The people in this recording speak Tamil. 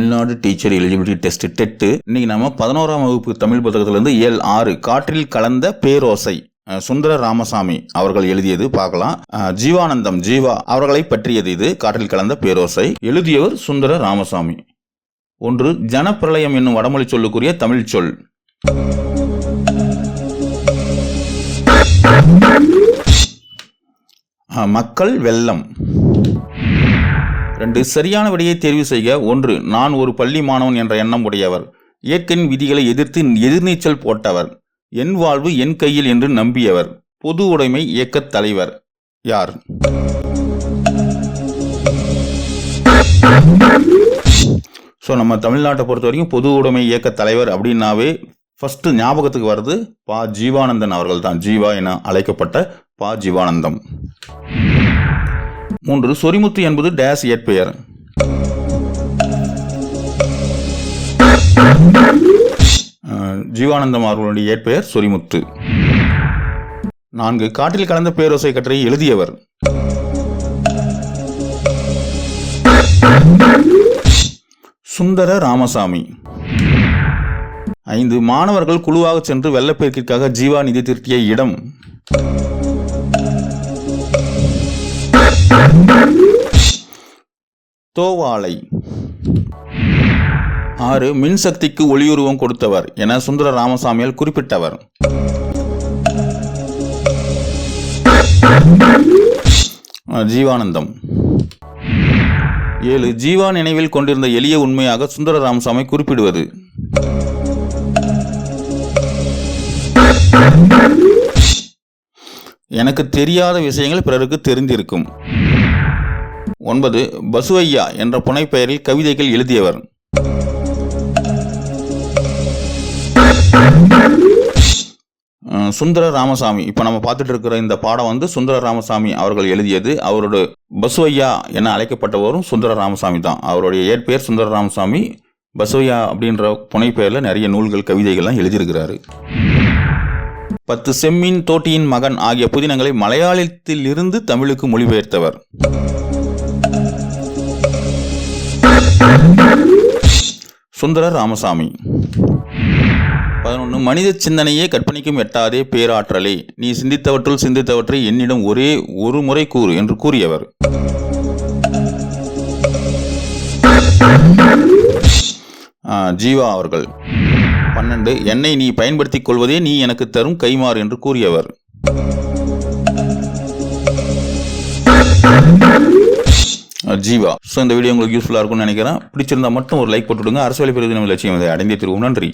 Tamil Nadu teacher eligibility test TET. இன்னைக்கு நம்ம பதினோராம் வகுப்பு தமிழ் புத்தகத்திலிருந்து இயல் ஆறு காற்றில் கலந்த பேரோசை சுந்தர ராமசாமி அவர்கள் எழுதியது பார்க்கலாம். ஜீவானந்தம் ஜீவா அவர்களை பற்றியது இது காற்றில் கலந்த பேரோசை. எழுதியவர் சுந்தர ராமசாமி. ஒன்று ஜனப்பிரளயம் என்னும் வடமொழி சொல்லுக்குரிய தமிழ் சொல். மக்கள் வெள்ளம். ரெண்டு சரியான விடையை தேர்வு செய்க. ஒன்று நான் ஒரு பள்ளி மாணவன் என்ற எண்ணம் உடையவர். இயற்கையின் விதிகளை எதிர்த்து எதிர்நீச்சல் போட்டவர். என் வாழ்வு என் கையில் என்று நம்பியவர். பொது உடைமை இயக்கத் தலைவர். யார்? ஸோ நம்ம தமிழ்நாட்டை பொறுத்த வரைக்கும் பொது உடைமை இயக்க தலைவர் அப்படின்னாவே ஃபஸ்ட்டு ஞாபகத்துக்கு வருது பா. ஜீவானந்தன் அவர்கள் தான் ஜீவா என அழைக்கப்பட்ட பா. ஜீவானந்தம். மூன்று சொரிமுத்து என்பது டேஸ் இயற்பெயர். ஜீவானந்தம் அவர்களுடைய இயற்பெயர் சொரிமுத்து. நான்கு காட்டில் கலந்த பேரோசை கட்டுரை எழுதியவர். சுந்தர ராமசாமி. ஐந்து மாணவர்கள் குழுவாக சென்று வெள்ளப்பெருக்கிற்காக ஜீவா நிதி திரட்டிய இடம். தோவாளை ஆறு மின்சக்திக்கு ஒளியுருவம் கொடுத்தவர் என சுந்தர ராமசாமியால் குறிப்பிட்டவர். ஜீவானந்தம். ஏழு ஜீவா நினைவில் கொண்டிருந்த எளிய உண்மையாக சுந்தர ராமசாமி குறிப்பிடுவது. எனக்கு தெரியாத விஷயங்கள் பிறருக்கு தெரிந்திருக்கும். ஒன்பது பசுவையா என்ற புனைப்பெயரில் கவிதைகள் எழுதியவர். சுந்தர ராமசாமி இப்போ நம்ம பார்த்துட்டு இருக்கிற இந்த பாடம் வந்து சுந்தர ராமசாமி அவர்கள் எழுதியது. அவரோட பசுவையா என அழைக்கப்பட்டவரும் சுந்தர ராமசாமி தான். அவருடைய இயற்பெயர் சுந்தர ராமசாமி பசுவையா அப்படின்ற புனைப்பெயரில் நிறைய நூல்கள் கவிதைகள்லாம் எழுதியிருக்கிறாரு. பத்து செம்மீன் தோட்டியின் மகன் ஆகிய புதினங்களை மலையாளத்திலிருந்து தமிழுக்கு மொழிபெயர்த்தவர். சுந்தர ராமசாமி. பதினொன்று மனித சிந்தனையே கற்பனைக்கும் எட்டாதே பேராற்றலே. நீ சிந்தித்தவற்றுள் சிந்தித்தவற்றை என்னிடம் ஒரே ஒரு முறை கூறு என்று கூறியவர். ஜீவா அவர்கள். பன்னெண்டு என்னை நீ பயன்படுத்திக் கொள்வதே நீ எனக்கு தரும் கைமாறு என்று கூறியவர். ஜீவா. ஸோ இந்த வீடியோ உங்களுக்கு யூஸ்ஃபுல்லாக இருக்கும்னு நினைக்கிறேன். பிடிச்சிருந்தா மட்டும் ஒரு லைக் போட்டுவிடுங்க. அரசு வழி பெறுவது லட்சியம் அதை அடைந்தே திருவோம். நன்றி.